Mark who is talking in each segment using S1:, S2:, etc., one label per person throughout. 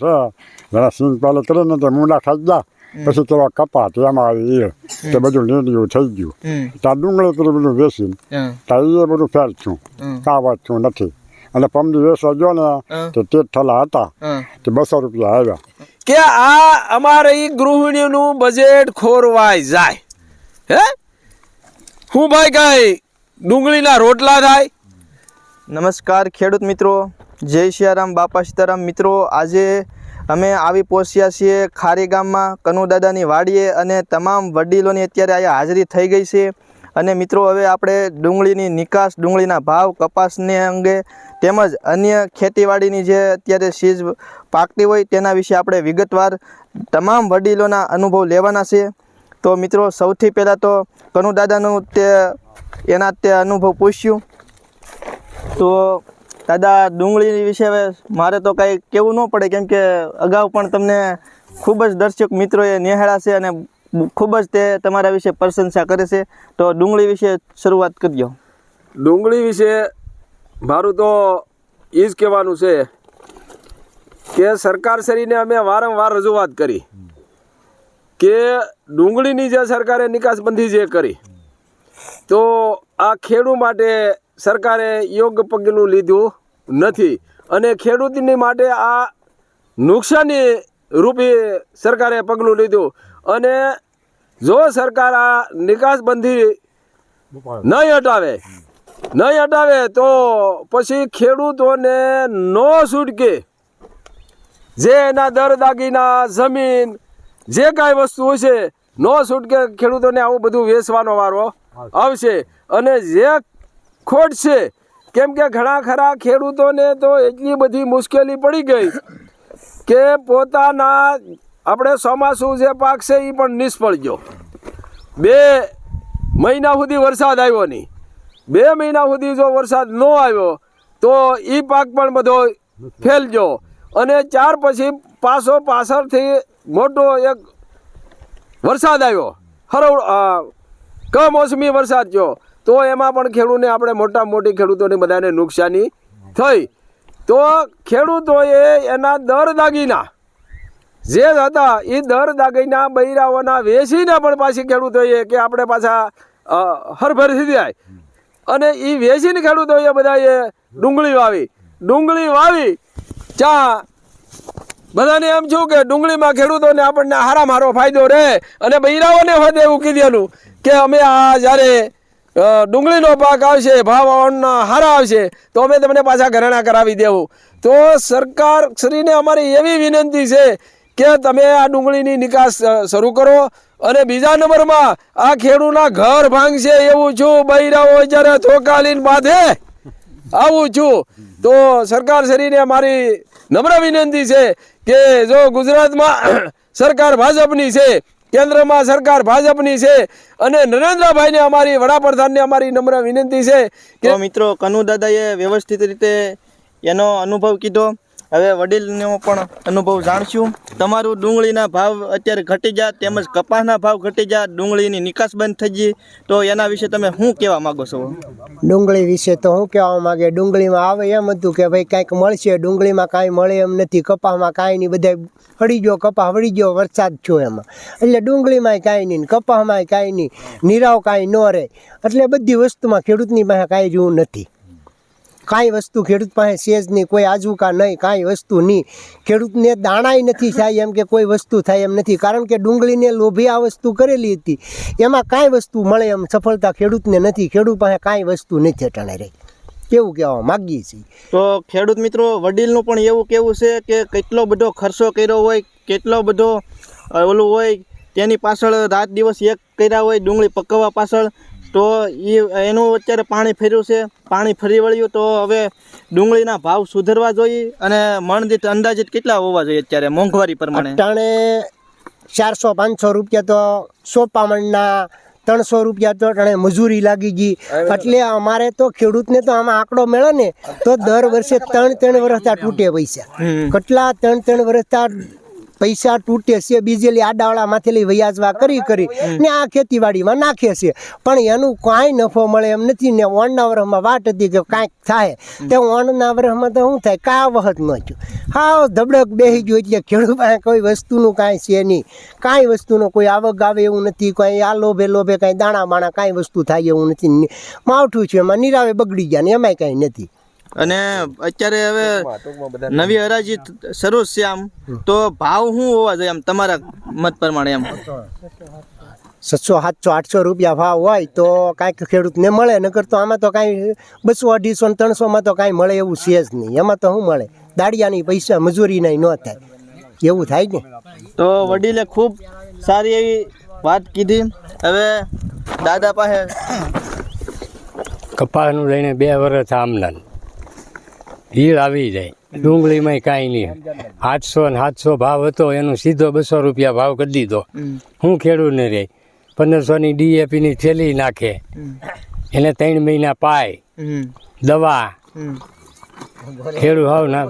S1: જરા સિંગ પહેલે કરે ને તે મૂંડા ખાઈ ગયા પછી તેવા કપાત એમાં એ તે બધું લીંડિયું થઈ ગયું. ત્યાં ડુંગળી પેલું બધું વેચીને ત્યાં એ બધું ફેર છું
S2: હમ.
S1: કાવત છું નથી. અને પમદી વેચવા ગયો ને તો તે થલા હતા. તે બસો રૂપિયા આવ્યા.
S3: કે આ અમારે એ ગૃહિણીનું બજેટ ખોરવાય જાય. હે? હું ભાઈ કઈ ડુંગળીના રોટલા થાય?
S2: નમસ્કાર ખેડૂત મિત્રો. જય સિયારામ બાપા સીતારામ. મિત્રો, આજે અમે આવી પહોંચ્યા છીએ ખારી ગામમાં કનુદાદાની વાડીએ અને તમામ વડીલોની અત્યારે અહીંયા હાજરી થઈ ગઈ છે. અને મિત્રો, હવે આપણે ડુંગળીની નિકાસ, ડુંગળીના ભાવ, કપાસને અંગે તેમજ અન્ય ખેતીવાડીની જે અત્યારે સીઝ પાકતી હોય તેના વિશે આપણે વિગતવાર તમામ વડીલોના અનુભવ લેવાના છે. તો મિત્રો, સૌથી પહેલાં તો કનુદાદાનું તે એના તે અનુભવ પૂછ્યું. તો દાદા ડુંગળી વિશે હવે મારે તો કાંઈ કહેવું ન પડે, કેમ કે અગાઉ પણ તમને ખૂબ જ દર્શક મિત્રોએ નિહાળ્યા છે અને ખૂબ જ તે તમારા વિશે પ્રશંસા કરે છે. તો ડુંગળી વિશે શરૂઆત કરજો.
S3: ડુંગળી વિશે મારું તો એ જ કહેવાનું છે કે સરકાર શ્રીને અમે વારંવાર રજૂઆત કરી કે ડુંગળીની જે સરકારે નિકાસબંધી જે કરી, તો આ ખેડૂ માટે સરકારે યોગ્ય પગલું લીધું. નથી. અને ખેડૂતની માટે આ નુકસાની રૂપી સરકારે પગલું લીધું. અને જો સરકાર આ નિકાસબંધી નહીં હટાવે નહીં હટાવે તો પછી ખેડૂતોને નો છૂટકે જે એના દર દાગીના જમીન જે કાંઈ વસ્તુ છે નો છૂટકે ખેડૂતોને આવું બધું વેચવાનો વારો આવશે. અને જે ખોટ છે કેમ કે ઘણા ખરા ખેડૂતોને તો એટલી બધી મુશ્કેલી પડી ગઈ કે પોતાના આપણે ચોમાસું જે પાક છે એ પણ નિષ્ફળ ગયો બે મહિના સુધી વરસાદ આવ્યો નહીં. બે મહિના સુધી જો વરસાદ ન આવ્યો તો એ પાક પણ બધો ફેલ ગયો અને ચાર પછી પાછો પાછળથી મોટો એક વરસાદ આવ્યો. હરવ કમોસમી વરસાદ થયો. તો એમાં પણ ખેડૂતને આપણે મોટા મોટી ખેડૂતોને બધાને નુકસાની થઈ. તો ખેડૂતોએ એના દર દાગીના જે હતા એ દર દાગીના બૈરાઓના વેચીને પણ પાછી ખેડૂતોએ કે આપણે પાછા હરભર થઈ જાય. અને એ વેચીને ખેડૂતોએ બધાએ ડુંગળી વાવી. ડુંગળી વાવી, ચા, બધાને એમ છું કે ડુંગળીમાં ખેડૂતોને આપણને હારામ હારો ફાયદો રહે. અને બૈરાઓને હોદે એવું કીધેલું કે અમે આ જ્યારે ડુંગળીનો પાક આવશે ભાવ હારા આવશે, તો અમે તમને પાછા ઘરેણા કરાવી દેવું. તો સરકાર શ્રીને અમારી એવી વિનંતી છે કે તમે આ ડુંગળીની નિકાસ શરૂ કરો અને બીજા નંબરમાં આ ખેડૂના ઘર ભાંગશે એવું છું. બૈરાઓ જ્યારે થોકાલીન બાંધે, આવું છું. તો સરકાર શ્રીને મારી નમ્ર વિનંતી છે કે જો ગુજરાતમાં સરકાર ભાજપની છે કેન્દ્રમાં સરકાર ભાજપની છે અને નરેન્દ્રભાઈને અમારી વડાપ્રધાનને અમારી નમ્ર વિનંતી છે કે
S2: મિત્રો મિત્રો, કનુદાદાએ વ્યવસ્થિત રીતે એનો અનુભવ કીધો. હવે વડીલનો પણ અનુભવ જાણશું. તમારું ડુંગળીના ભાવ અત્યારે ઘટી જાય તેમજ કપાસના ભાવ ઘટી જાય ડુંગળીની નિકાસ બંધ થઈ ગઈ. તો એના વિશે તમે શું કહેવા માગો છો?
S4: ડુંગળી વિશે તો હું કહેવા માંગે, ડુંગળીમાં આવે એમ હતું કે ભાઈ કાંઈક મળશે, ડુંગળીમાં કાંઈ મળે એમ નથી, કપાસમાં કાંઈ નહીં બધા હળી ગયો, કપાસ વળી ગયો, વરસાદ થયો એમાં. એટલે ડુંગળીમાંય કાંઈ નહીં, કપાસમાંય કાંઈ નહીં, નિરાવ કાંઈ ન રહે. એટલે બધી વસ્તુમાં ખેડૂતની પાસે કાંઈ જેવું નથી. કાંઈ વસ્તુ ખેડૂત પાસે છે જ નહીં, કોઈ આજુકા નહીં, કાંઈ વસ્તુ નહીં. ખેડૂતને દાણાય નથી થાય એમ કે કોઈ વસ્તુ થાય એમ નથી, કારણ કે ડુંગળીને લોભી આ વસ્તુ કરેલી હતી. એમાં કાંઈ વસ્તુ મળે એમ સફળતા ખેડૂતને નથી, ખેડૂત પાસે કાંઈ વસ્તુ નથી અટાણે રહી. કેવું કહેવા માગીએ છીએ?
S2: તો ખેડૂત મિત્રો, વડીલનું પણ એવું કેવું છે કે કેટલો બધો ખર્ચો કર્યો હોય, કેટલો બધો ઓલું હોય, તેની પાછળ રાત દિવસ એક કર્યા હોય, ડુંગળી પકવવા પાછળ તો એ એનું અત્યારે પાણી ફેર્યું છે. પાણી ફરી વળ્યું તો હવે ડુંગળીના ભાવ સુધરવા જોઈએ અને મણદીઠ અંદાજિત કેટલા હોવા જોઈએ અત્યારે મોંઘવારી પ્રમાણે?
S4: ટાણે ચારસો પાંચસો રૂપિયા તો સોપામણના ત્રણસો રૂપિયા તો ટાણે મજૂરી લાગી ગઈ. એટલે અમારે તો ખેડૂતને તો આમાં આંકડો મળે ને તો દર વર્ષે ત્રણ ત્રણ વર્ષ તૂટે પૈસા. કેટલા ત્રણ ત્રણ વર્ષ પૈસા તૂટે છે બીજેલી આડાવાળામાંથી લઈ વ્યાજવા કરી કરી ને આ ખેતીવાડીમાં નાખે છે. પણ એનું કાંઈ નફો મળે એમ નથી ને ઓણના વ્રહમાં વાટ હતી કે કાંઈક થાય. તે ઓણના વ્રહમાં તો શું થાય? કા વખત ન થયું. હા ધબડક બેસી ગયું એટલે ખેડૂત પાસે કોઈ વસ્તુનું કાંઈ છે નહીં. કાંઈ વસ્તુનો કોઈ આવક આવે એવું નથી કાંઈ આ લોભે લોભે કાંઈ દાણા બાણા કાંઈ વસ્તુ થાય એવું નથી. માવઠું છે એમાં નિરાવે બગડી ગયા ને એમાંય કાંઈ નથી.
S2: અને અત્યારે હવે નવી હરાજી શરૂ છે આમ તો ભાવ શું હોવા જોઈએ આમ તમારા મત પ્રમાણે એમ
S4: છસો સાતસો આઠસો રૂપિયા ભાવ હોય તો કાંઈક ખેડૂતને મળે નકર તો આમાં તો કાંઈ બસો અઢીસો ને ત્રણસોમાં તો કાંઈ મળે એવું છે જ નહીં. એમાં તો શું મળે? દાડિયાની પૈસા મજૂરીના ન થાય. એવું થાય ને?
S2: તો વડીલે ખૂબ સારી એવી વાત કીધી. હવે દાદા પાસે
S5: કપાસનું લઈને બે વર્ષ આમદાન ઈળ આવી જાય. ડુંગળીમાં કાંઈ નહીં. આઠસો ને સાતસો ભાવ હતો એનો સીધો બસો રૂપિયા ભાવ કરી દીધો. હું ખેડૂતને રહે પંદરસોની ડીએપીની થેલી નાખે. એને ત્રણ મહિના પાય. દવા. ખેડૂત હાવ ના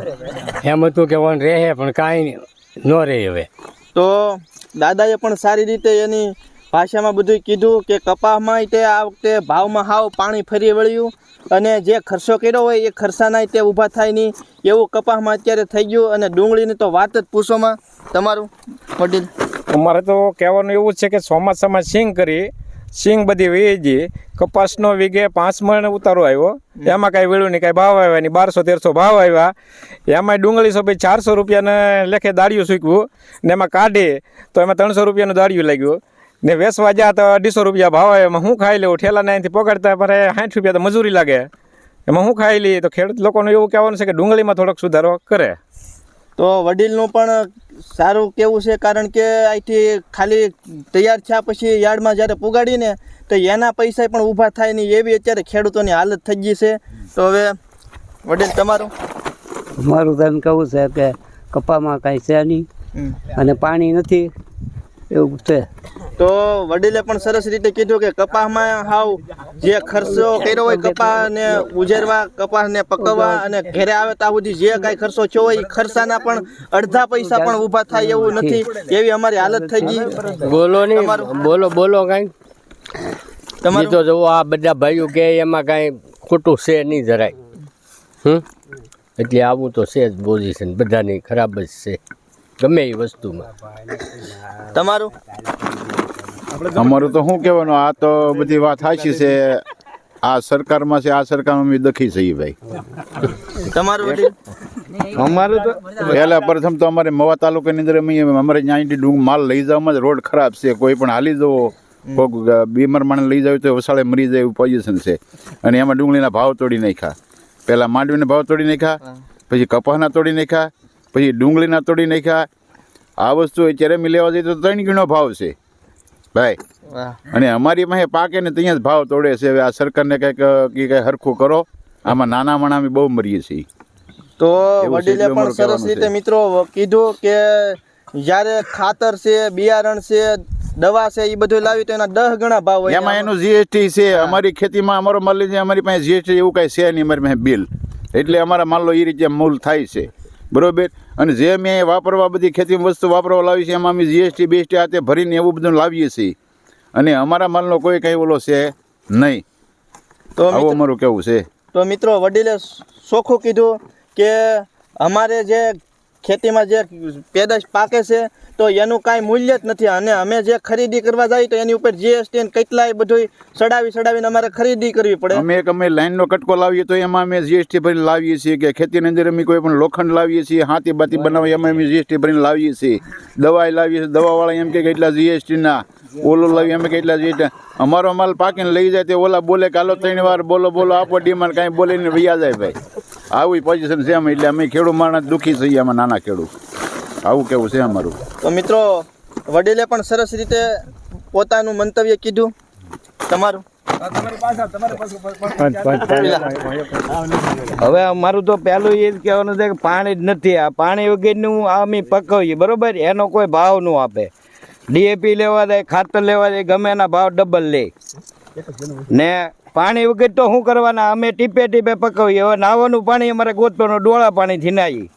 S5: એમ હતું કે ઓન રહે પણ કાંઈ ન રહે હવે.
S2: તો દાદાએ પણ સારી રીતે એની ભાષામાં બધું કીધું કે કપાસમાં તે આ વખતે ભાવમાં હાવ પાણી ફરી વળ્યું અને જે ખર્ચો કર્યો હોય એ ખર્ચાના તે ઊભા થાય નહીં. એવું કપાસમાં અત્યારે થઈ ગયું અને ડુંગળીની તો વાત જ પૂછોમાં. તમારું, વડીલ?
S6: અમારે તો કહેવાનું એવું છે કે ચોમાસામાં સિંગ કરી, સિંગ બધી વેચી કપાસનો વીઘે પાંચ મણ ઉતારો આવ્યો. એમાં કાંઈ વેળું નહીં, કાંઈ ભાવ આવ્યા નહીં. બારસો, તેરસો ભાવ આવ્યા. એમાં ડુંગળી સો ભાઈ ચારસો રૂપિયાને લેખે દાળિયું સૂકવું ને એમાં કાઢી, તો એમાં ત્રણસો રૂપિયાનું દાળિયું લાગ્યું. ને વેસવા જ્યાં તો અઢીસો રૂપિયા ભાવ હોય એમાં હું ખાઈ લેવું? ઠેલા અહીંથી પકડતા મારે સાઠ રૂપિયા તો મજૂરી લાગે. એમાં હું ખાઈ લઈએ? તો ખેડૂત લોકોનું એવું કહેવાનું છે કે ડુંગળીમાં થોડોક સુધારો કરે.
S2: તો વડીલનું પણ સારું કેવું છે? કારણ કે અહીંથી ખાલી તૈયાર થયા પછી યાર્ડમાં જ્યારે પુગાડીને તો એના પૈસા પણ ઊભા થાય નહીં એવી અત્યારે ખેડૂતોની હાલત થઈ ગઈ છે. તો હવે વડીલ તમારું?
S7: મારું તો એમ કહેવું છે કે કપામાં કાંઈ છે નહીં અને પાણી નથી. એવું છે.
S2: તો વડીલે પણ સરસ રીતે કીધું કે કપાસમાં હાવ જે ખર્ચો કર્યો હોય કપાસને ઉજેરવા કપાસને પકવવા અને ઘરે આવે ત્યાં સુધી જે કાંઈ ખર્ચો થયો હોય એ ખર્ચાના પણ અડધા પૈસા પણ ઊભા થાય એવું નથી. એવી અમારી હાલત થઈ ગઈ.
S5: બોલો નહીં? બોલો બોલો કાંઈ.
S2: તમે
S5: તો જુઓ આ બધા ભાઈઓ કે એમાં કાંઈ ખોટું છે નહીં જરાય. હમ? એટલે આવું તો છે જ પોઝિશન બધાની ખરાબ જ છે. ગમે એ વસ્તુમાં.
S2: તમારું?
S8: અમારું તો શું કહેવાનું આ તો બધી વાત સાચી છે. આ સરકારમાં છે આ સરકારમાં અમે દખી છીએ ભાઈ.
S2: તમારું
S6: અમારે તો
S8: પહેલા પ્રથમ તો અમારે મવા તાલુકાની અંદર અમે અમારે ત્યાંથી ડુંગ માલ લઈ જવામાં જ રોડ ખરાબ છે કોઈ પણ હાલી જવો. કોઈક બીમાર માણસ લઈ જાય તો વસાળે મરી જાય એવું પોઝિશન છે. અને એમાં ડુંગળીના ભાવ તોડી નાખ્યા. પહેલાં માંડવીના ભાવ તોડી નાખ્યા પછી કપાસના તોડી નાખ્યા પછી ડુંગળીના તોડી નાખ્યા. આ વસ્તુ અત્યારે મી લેવા જઈએ તો ત્રણ ગણો ભાવ છે. ભાઈ અને અમારી પાસે પાકે ને ત્યાં જ ભાવ તોડે છે. હવે આ સરકારને કંઈક કે કંઈ હરખું કરો. આમાં નાના માણા અમે બહુ મરીએ છીએ.
S2: તો વડીલે પણ સરસ રીતે મિત્રો કીધું કે જ્યારે ખાતર છે બિયારણ છે દવા છે એ બધું લાવી તો એના દસ ગણા ભાવ હોય
S8: એમાં એનું જીએસટી છે. અમારી ખેતીમાં અમારો માલ લીધે અમારી પાસે જીએસટી એવું કાંઈ છે નહીં અમારી પાસે બિલ. એટલે અમારા માલનો એ રીતે મૂલ થાય છે. બરોબર? અને જે અમે વાપરવા બધી ખેતીમાં વસ્તુ વાપરવા લાવી છે એમાં અમે જીએસટી બીએસટી આ તે ભરીને એવું બધું લાવીએ છીએ. અને અમારા માલનો કોઈ કંઈ ઓલો છે નહીં.
S2: તો
S8: આવું અમારું કેવું છે.
S2: તો મિત્રો વડીલે ચોખ્ખું કીધું કે અમારે જે ખેતીમાં જે પેદાશ પાકે છે, તો એનું કાંઈ મૂલ્ય જ નથી. અને અમે જે ખરીદી કરવા જઈએ તો એની ઉપર જીએસટી ને કેટલાય બધું સડાવી સડાવીને અમારે ખરીદી કરવી પડે.
S8: અમે એક અમે લાઈનનો કટકો લાવીએ તો એમાં અમે જીએસટી ભરીને લાવીએ છીએ કે ખેતીની અંદર અમે કોઈ પણ લોખંડ લાવીએ છીએ હાથી બાતી બનાવીએ એમાં અમે જીએસટી ભરીને લાવીએ છીએ. દવા લાવીએ છીએ, દવાવાળા એમ કે કેટલા જીએસટીના ઓલું લાવીએ અમે કેટલા જીએસટી અમારો માલ પાકીને લઈ જાય તે ઓલા બોલે કે હાલો, ત્રણ વાર બોલો બોલો, આપો ડીમાર કાંઈ બોલીને વૈયા જાય ભાઈ. આવી પોઝિશન છે અમે એટલે અમે ખેડૂત માણસ દુઃખી થઈએ આમાં નાના ખેડૂત. આવું કેવું છે અમારું?
S2: તો મિત્રો વડીલે પણ સરસ રીતે પોતાનું મંતવ્ય કીધું. તમારું?
S6: હવે અમારું તો પહેલું એ જ કહેવાનું છે કે પાણી જ નથી આ પાણી વગરનું અમે પકવીએ બરોબર? એનો કોઈ ભાવ ન આપે. ડીએપી લેવા દે ખાતર લેવા દે ગમે એના ભાવ ડબલ લે. ને પાણી વગર તો શું કરવાના? અમે ટીપે ટીપે પકવીએ. હવે નાવાનું પાણી અમારે ગોતવાનું ડોળા પાણીથી નાહીએ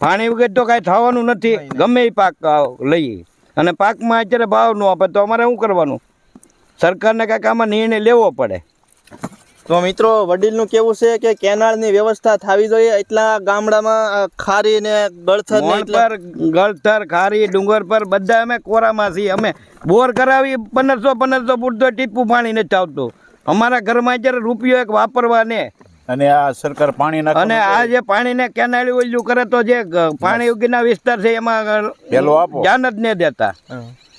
S9: પાણી વગર તો કાંઈ થવાનું નથી. ગમે એ પાક લઈએ. અને પાકમાં અત્યારે ભાવ ન આપે તો અમારે શું કરવાનું? સરકારને કાંઈક આમાં નિર્ણય લેવો પડે.
S2: તો મિત્રો વડીલનું કેવું છે કે કેનાળની વ્યવસ્થા થવી જોઈએ એટલા ગામડામાં ખારી ને ગળથર
S9: પર ગળથર ખારી ડુંગર પર બધા અમે કોરામાં છીએ. અમે બોર કરાવી પંદરસો પંદરસો ફૂટ તો ટીપું પાણી નથી આવતું. અમારા ઘરમાં જ્યારે રૂપિયો એક વાપરવા ને
S8: અને આ સરકાર પાણી નાખવા
S9: અને આ જે પાણીને કેનાળી ઓલું કરે તો જે પાણી ઉગીના વિસ્તાર છે એમાં
S8: પેલો આપો.
S9: ધ્યાન જ નહીં દેતા.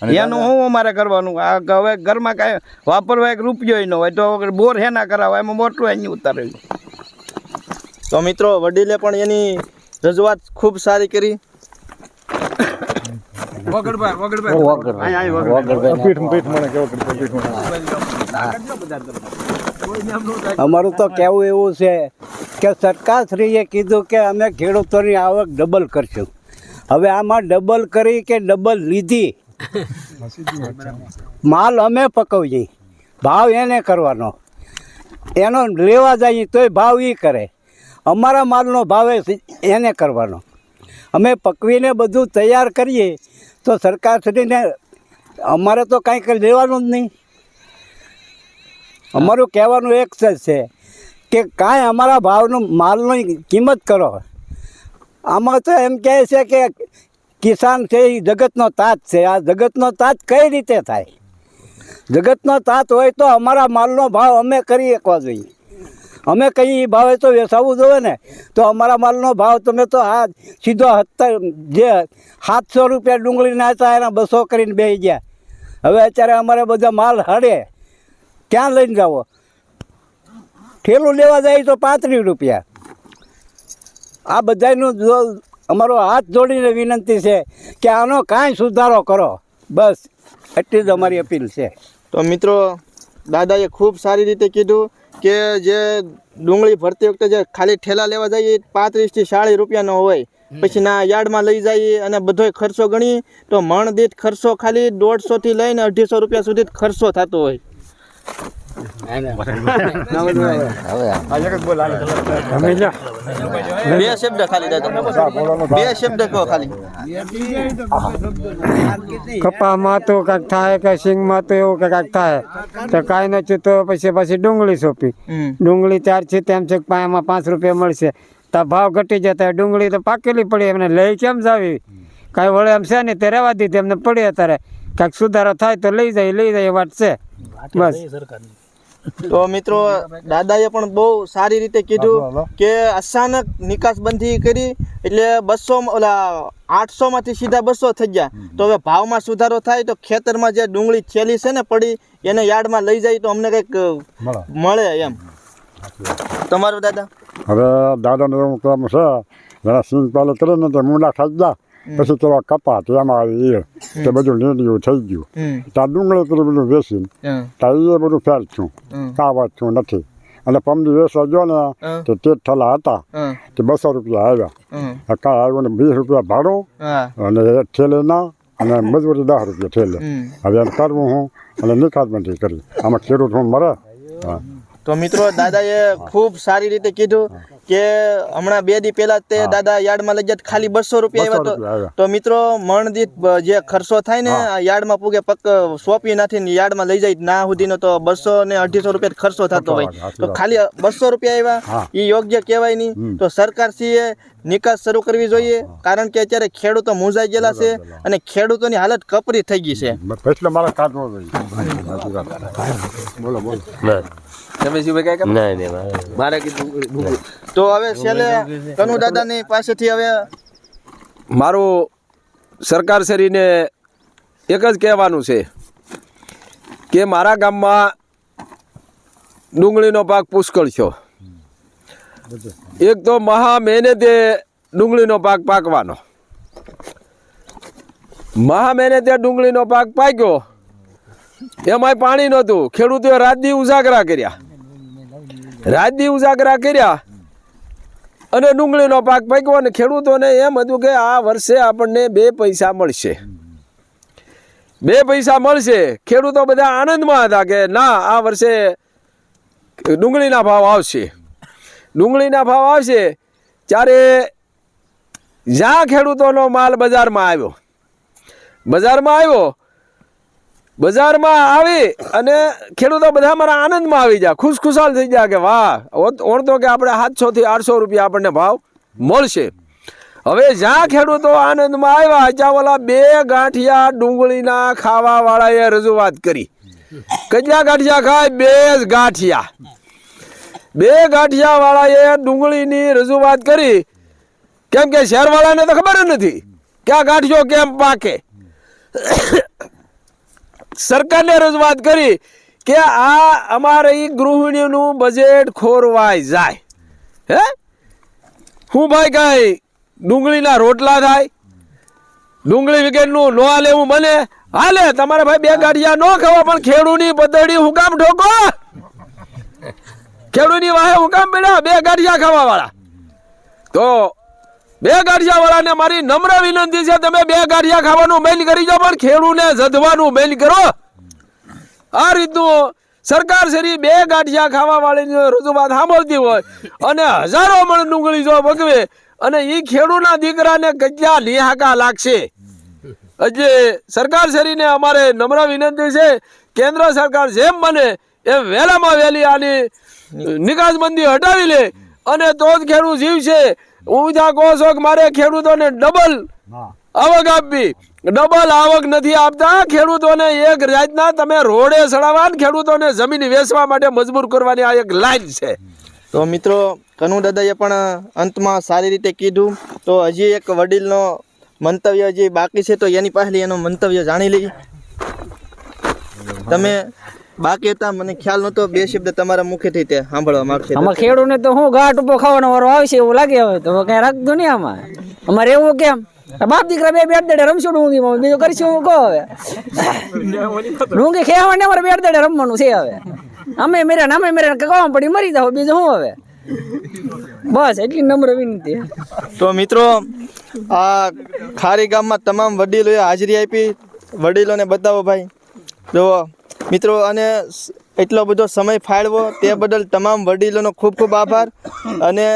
S9: એનું શું અમારે કરવાનું? આ હવે ઘરમાં કાંઈ વાપરવા એક રૂપિયો ન હોય તો બોર હેના કરાવવા એમાં મોટું એની ઉતારેલું.
S2: તો મિત્રો વડીલે પણ એની રજૂઆત ખૂબ સારી કરી.
S7: અમારું તો કહેવું એવું છે કે સરકારશ્રીએ કીધું કે અમે ખેડૂતોની આવક ડબલ કરશું. હવે આમાં ડબલ કરી કે ડબલ લીધી? માલ અમે પકવીએ. ભાવ એને કરવાનો. એનો લેવા જઈએ તોય ભાવ એ કરે. અમારા માલનો ભાવ એને કરવાનો. અમે પકવીને બધું તૈયાર કરીએ તો સરકારશ્રીને અમારે તો કાંઈક લેવાનું જ નહીં. અમારું કહેવાનું એક જ છે કે કાંઈ અમારા ભાવનું માલની કિંમત કરો. આમાં તો એમ કહે છે કે કિસાન છે એ જગતનો તાત છે. આ જગતનો તાત કઈ રીતે થાય? જગતનો તાત હોય તો અમારા માલનો ભાવ અમે કરી શકવા જોઈએ. અમે કઈ એ ભાવે તો વેચાવવું જોઈએ ને, તો અમારા માલનો ભાવ તમે તો આ સીધો સત્તર જે સાતસો રૂપિયા ડુંગળીના હતા એના બસો કરીને બેસી ગયા. હવે અત્યારે અમારે બધા માલ હડે. ક્યાં લઈને જાઓ? ઠેલું લેવા જાય તો પાંત્રીસ રૂપિયા. આ બધાનું અમારો હાથ જોડીને વિનંતી છે કે આનો કાંઈ સુધારો કરો. બસ એટલી જ અમારી અપીલ છે.
S2: તો મિત્રો દાદાએ ખૂબ સારી રીતે કીધું કે જે ડુંગળી ભરતી વખતે જે ખાલી ઠેલા લેવા જઈએ પાંત્રીસથી સાડી રૂપિયાનો હોય. પછી ના યાર્ડમાં લઈ જઈએ અને બધોય ખર્ચો ગણીએ તો મણ દીઠ ખર્ચો ખાલી દોઢસોથી લઈને અઢીસો રૂપિયા સુધી ખર્ચો થતો હોય. બે શબ્દ ખાલી દાદા બે શબ્દ કહો ખાલી.
S5: કપામાં તો કાંક થાય કે સિંગમાં તો એવું કે કાંક થાય. તો કાંઈ નથી તો પછી પછી ડુંગળી સોંપી. ડુંગળી ચાર છે તેમ છે પાયામાં પાંચ રૂપિયા મળશે. તો ભાવ ઘટી જતા. ડુંગળી તો પાકેલી પડી એમને લઈ કેમ જાવી? કાંઈ વળે એમ છે ને તે રહેવા દીધી એમને પડી અત્યારે. કાંઈક સુધારો થાય તો લઈ જાય લઈ જાય એ વાત છે. બસ.
S2: તો મિત્રો દાદાએ પણ બહુ સારી રીતે કીધું કે અચાનક નિકાસબંધી કરી એટલે બસો ઓલા આઠસો માંથી સીધા બસો થઈ ગયા. તો હવે ભાવમાં સુધારો થાય તો ખેતરમાં જે ડુંગળી છેલી છે ને પડી એને યાર્ડમાં લઈ જાય તો અમને કંઈક મળે. એમ. તમારું દાદા?
S1: હવે દાદાનું એવું કામ છે જરા સિંગ પાલે કરે ને તો મૂંડા જા. પછી તો કપાત એમાં એ તે બધું લીંડિયું થઈ ગયું ત્યાં ડુંગળી પેલું બધું વેચીને ત્યાં એ બધું ફેલ છું
S2: હમ
S1: કાં વાત છું નથી અને પમદી વેચવા ગયો ને તો તે થલા હતા તે બસો રૂપિયા આવ્યા કાંઈ આવ્યું ને વીસ રૂપિયા ભાડું અને એ ઠેલે ના અને મજૂરી દસ રૂપિયા
S2: થેલે
S1: હવે એમ કરવું હું અને નિકાસબંધી કરી આમાં ખેડૂત હું મરે
S2: તો મિત્રો દાદાએ ખૂબ સારી રીતે કીધું કે હમણાં બે દી પહેલા તે દાદા યાર્ડમાં લઈ જાય ખાલી બસો રૂપિયા
S1: 200
S2: આવ્યા તો. તો મિત્રો મણ દીઠ જે ખર્ચો થાય ને યાર્ડમાં પૂગે પક સોંપી નાખીને યાર્ડમાં લઈ જાય ના સુધીનો તો બસો ને અઢીસો રૂપિયા ખર્ચો થતો હોય. તો ખાલી બસો રૂપિયા આવ્યા એ યોગ્ય કહેવાય નહીં. તો સરકારશ્રીએ નિકાસ શરૂ કરવી જોઈએ કારણ કે અત્યારે ખેડૂતો મૂંઝાઈ ગયેલા છે અને ખેડૂતોની હાલત કપરી થઈ ગઈ છે.
S1: એટલે મારે કાઢવો જોઈએ સાચી વાત. બોલો બોલો
S2: તો હવે છેલ્લે કનુ દાદાની પાસેથી હવે
S3: મારું સરકારશ્રીને એક જ કહેવાનું છે કે મારા ગામમાં ડુંગળીનો પાક પુષ્કળ છો. એક તો મહા મહેનતે ડુંગળીનો પાક પાકવાનો. મહા મહેનતે ડુંગળીનો પાક પાક્યો. એમાંય પાણી નહોતું. ખેડૂતોએ રાતદી ઉજાગરા કર્યા. રાતદી ઉજાગરા કર્યા. અને ડુંગળીનો પાક પાક્યો અને ખેડૂતોને એમ હતું કે આ વર્ષે આપણને બે પૈસા મળશે. બે પૈસા મળશે. ખેડૂતો બધા આનંદમાં હતા કે ના, આ વર્ષે ડુંગળીના ભાવ આવશે. ડુંગળીના ભાવ આવશે ત્યારે જ્યાં ખેડૂતોનો માલ બજારમાં આવ્યો બજારમાં આવ્યો બજારમાં આવી અને ખેડૂતો બધા મારા આનંદમાં આવી જાય ખુશખુશાલ થઈ જાય કે વાહ ઓણ તો કે આપણે સાતસો થી આઠસો રૂપિયા આપણને ભાવ મળશે. હવે જ્યાં ખેડૂતો આનંદમાં આવ્યા ઓલા બે ગાંઠિયા ડુંગળીના ખાવા વાળાએ રજૂઆત કરી. કેટલા ગાંઠિયા ખાય? બે જ ગાંઠિયા. બે ગાંઠિયા વાળાએ ડુંગળીની રજૂઆત કરી. કેમ કે શહેરવાળાને તો ખબર જ નથી કે આ ગાંઠિયો કેમ પાકે. સરકારને રજૂઆત કરી કે આ અમારી ગૃહિણીનું બજેટ ખોરવાઈ જાય. હે? હું ભાઈ કાંઈ ડુંગળીના રોટલા થાય? ડુંગળી વિકેટનું નો લેવું બને? હાલે, તમારે ભાઈ બે ગાડિયા ન ખાવા, પણ ખેડૂની પતડી હું કામ ઠોકો? ખેડૂની વાહે હું કામ પડ્યા બે ગાડિયા ખાવા વાળા તો બે ગાંઠિયા વાળાને મારી નમ્ર વિનંતી છે, તમે બે ગાંઠિયા ખાવાનું મેલ કરી જાઓ પણ ખેડૂને જધવાનું મેલ કરો. આ રીતનું સરકાર શ્રી બે ગાંઠિયા ખાવા વાળીની રજૂઆત સાંભળતી હોય અને હજારો મણ ડુંગળી જો ભગવે અને એ ખેડૂના દીકરાને કજ્યા નિહાકા લાગશે. હજી સરકાર શ્રીને અમારે નમ્ર વિનંતી છે, કેન્દ્ર સરકાર જેમ બને એમ વહેલામાં વહેલી આની નિકાસબંધી હટાવી લે અને તો જ ખેડૂત જીવશે. હું ત્યાં કહો છો કે મારે ખેડૂતોને ડબલ આવક આપવી. ડબલ આવક નથી આપતા. ખેડૂતોને એક રાતના તમે રોડે ચડાવવા ખેડૂતોને જમીન વેચવા માટે મજબૂર કરવાની આ એક લાઈન છે.
S2: તો મિત્રો કનુ દાદાએ પણ અંતમાં સારી રીતે કીધું. તો હજી એક વડીલનો મંતવ્ય હજી બાકી છે તો એની પાસેથી એનું મંતવ્ય જાણી લઈએ. તમે બાકી હતા મને ખ્યાલ નતો બે શબ્દ તમારા મુખેથી તે સાંભળવા માંગશે.
S10: આમાં ખેડૂને તો હું ઘાટ ઉપર ખાવાનો વારો આવશે એવું લાગે હવે તો કઈ રાખતું નહીં આમાં. અમારે એવું કેમ? બાપ દીકરા બે બેટ દેડે રમશું ડુંગીમાં બીજું કરીશું હું કહો હવે. ડુંગી ખેવા ને અમારે બેટ દડે રમવાનું છે હવે. અમે મેરા અમે મેરા કહેવા પડી મરી જાવ બીજું શું હવે? બસ એટલી નમ્ર વિનંતી.
S2: તો મિત્રો આ ખારી ગામમાં તમામ વડીલોએ હાજરી આપી. વડીલોને બતાવો ભાઈ. જુઓ મિત્રો અને એટલો બધો સમય ફાળવો તે બદલ તમામ વડીલોનો ખૂબ ખૂબ આભાર. અને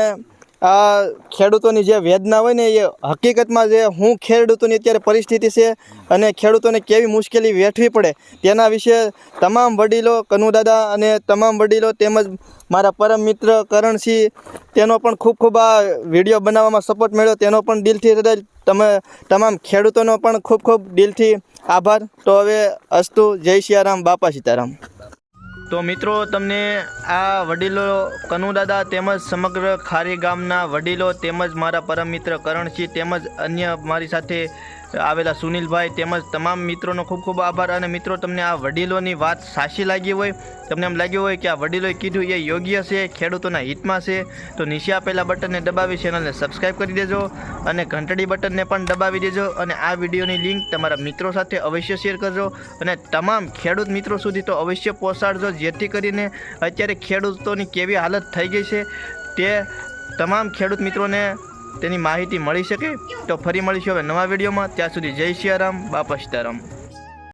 S2: આ ખેડૂતોની જે વેદના હોય ને એ હકીકતમાં જે હું ખેડૂતોની અત્યારે પરિસ્થિતિ છે અને ખેડૂતોને કેવી મુશ્કેલી વેઠવી પડે તેના વિશે તમામ વડીલો, કનુદાદા અને તમામ વડીલો તેમજ મારા પરમ મિત્ર કરણસિંહ, તેનો પણ ખૂબ ખૂબ આ વીડિયો બનાવવામાં સપોર્ટ મળ્યો. તેનો પણ દિલથી તમે તમામ ખેડૂતોનો પણ ખૂબ ખૂબ દિલથી આભાર. તો હવે અસ્તુ જય સિયારામ, બાપા સીતારામ. તો મિત્રો, તમને આ વડીલો કનુદાદા તેમજ સમગ્ર ખારી ગામના વડીલો તેમજ મારા પરમ મિત્ર કરણસિંહ તેમજ અન્ય મારી સાથે આવેલા સુનિલભાઈ તેમજ તમામ મિત્રોનો ખૂબ ખૂબ આભાર. અને મિત્રો, તમને આ વડીલોની વાત સાચી લાગી હોય, તમને એમ લાગ્યું હોય કે આ વડીલોએ કીધું એ યોગ્ય છે, ખેડૂતોના હિતમાં છે, તો નીચે આપેલા બટનને દબાવી ચેનલને સબસ્ક્રાઈબ કરી દેજો અને ઘંટડી બટનને પણ દબાવી દેજો અને આ વિડીયોની લિંક તમારા મિત્રો સાથે અવશ્ય શેર કરજો અને તમામ ખેડૂત મિત્રો સુધી તો અવશ્ય પહોંચાડજો. જેથી કરીને અત્યારે ખેડૂતોની કેવી હાલત થઈ ગઈ છે તે તમામ ખેડૂત મિત્રોને તેની માહિતી મળી શકે તો ફરી મળીશું હવે નવા વિડીયોમાં. ત્યાં સુધી જય સિયારામ બાપા સીતારામ.